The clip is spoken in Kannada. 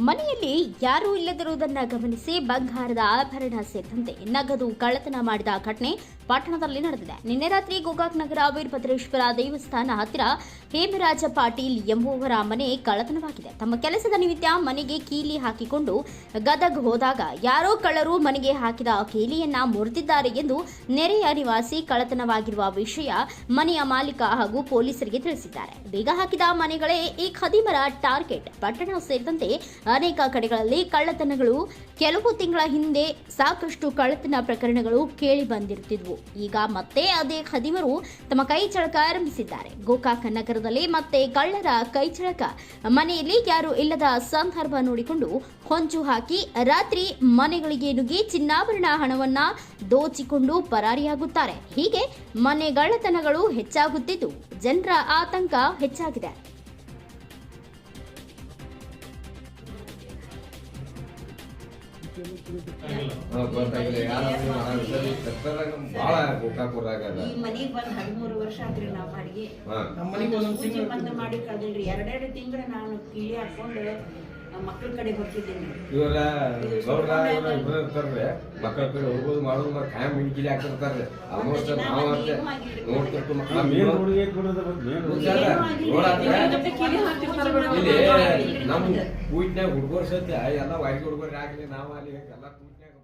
ಮನೆಯಲ್ಲಿ ಯಾರೂ ಇಲ್ಲದಿರುವುದನ್ನ ಗಮನಿಸಿ ಬಂಗಾರದ ಆಭರಣ ಸೇರಿದಂತೆ ನಗದು ಕಳ್ಳತನ ಮಾಡಿದ ಘಟನೆ ಪಟ್ಟಣದಲ್ಲಿ ನಡೆದಿದೆ. ನಿನ್ನೆ ರಾತ್ರಿ ಗೋಕಾಕ್ ನಗರ ವೀರಭದ್ರೇಶ್ವರ ದೇವಸ್ಥಾನ ಹತ್ತಿರ ಹೇಮರಾಜ ಪಾಟೀಲ್ ಎಂಬುವರ ಮನೆ ಕಳ್ಳತನವಾಗಿದೆ. ತಮ್ಮ ಕೆಲಸದ ನಿಮಿತ್ತ ಮನೆಗೆ ಕೀಲಿ ಹಾಕಿಕೊಂಡು ಗದಗ್ ಹೋದಾಗ ಯಾರೋ ಕಳ್ಳರು ಮನೆಗೆ ಹಾಕಿದ ಕೀಲಿಯನ್ನ ಮುರಿದಿದ್ದಾರೆ ಎಂದು ನೆರೆಯ ನಿವಾಸಿ ಕಳ್ಳತನವಾಗಿರುವ ವಿಷಯ ಮನೆಯ ಮಾಲೀಕ ಹಾಗೂ ಪೊಲೀಸರಿಗೆ ತಿಳಿಸಿದ್ದಾರೆ. ಬೀಗ ಹಾಕಿದ ಮನೆಗಳೇ ಈ ಖದೀಮರ ಟಾರ್ಗೆಟ್. ಪಟ್ಟಣ ಸೇರಿದಂತೆ ಅನೇಕ ಕಡೆಗಳಲ್ಲಿ ಕಳ್ಳತನಗಳು ಕೆಲವು ತಿಂಗಳ ಹಿಂದೆ ಸಾಕಷ್ಟು ಕಳ್ಳತನ ಪ್ರಕರಣಗಳು ಕೇಳಿ ಬಂದಿರುತ್ತಿದ್ವು. ಈಗ ಮತ್ತೆ ಅದೇ ಖದೀಮರು ತಮ್ಮ ಕೈ ಚಳಕ ಆರಂಭಿಸಿದ್ದಾರೆ. ಗೋಕಾಕ ನಗರದಲ್ಲಿ ಮತ್ತೆ ಕಳ್ಳರ ಕೈ ಚಳಕ. ಮನೆಯಲ್ಲಿ ಯಾರು ಇಲ್ಲದ ಸಂದರ್ಭ ನೋಡಿಕೊಂಡು ಹೊಂಚು ಹಾಕಿ ರಾತ್ರಿ ಮನೆಗಳಿಗೆ ನುಗ್ಗಿ ಚಿನ್ನಾಭರಣ ಹಣವನ್ನ ದೋಚಿಕೊಂಡು ಪರಾರಿಯಾಗುತ್ತಾರೆ. ಹೀಗೆ ಮನೆಗಳ್ಳತನಗಳು ಹೆಚ್ಚಾಗುತ್ತಿದ್ದು. ಜನರ ಆತಂಕ ಹೆಚ್ಚಾಗಿದೆ. ಈ ಮನಿಗ್ ಬಂದ್ ಹದಿಮೂರು ವರ್ಷ ಆತ್ರಿ ನಾವ್ ಬಾಡಿಗೆ ಪೂಜೆ ಬಂದ್ ಮಾಡಿ ಕಳ್ದಿಲ್ರಿ. ಎರಡೆರಡು ತಿಂಗಳು ನಾನು ಕಿಳಿ ಹಾಕೊಂಡು ಮಕ್ಕಳ ಕಡೆ ಬರ್ತಿದ್ದೀನಿ. ಇವರ ಗೌಡ್ರ ಇರ್ತಾರ್ರಿ. ಮಕ್ಕಳ ಕಡೆ ಹೋಗೋದು ಮಾಡೋದು ಮತ್ತೆ ಖಾಯಂ ಮಿಂಕಿಲಿ ಹಾಕಿರ್ತಾರ್ರಿ. ಆಲ್ಮೋಸ್ಟ್ ನಾವು ಅಷ್ಟೇ ನೋಡ್ತಿರ್ತು ಮಕ್ಕಳ ಮೇನ್ ರೋಡ್ಗೆ ಕೊಡೋದ್ರ ಬಗ್ಗೆ ಮೇನ್ ಇಲ್ಲಿ ನಮ್ಮ ಕೂಟ್ನ್ಯಾಗ ಹುಡುಗರು ಸತ್ಯ ಎಲ್ಲ ವಾಯ್ಗೆ ಹುಡುಗರು ಆಗ್ಲಿ ನಾವು ಅಲ್ಲಿ ಎಲ್ಲ ಕೂಟ್ನ್ಯಾಗ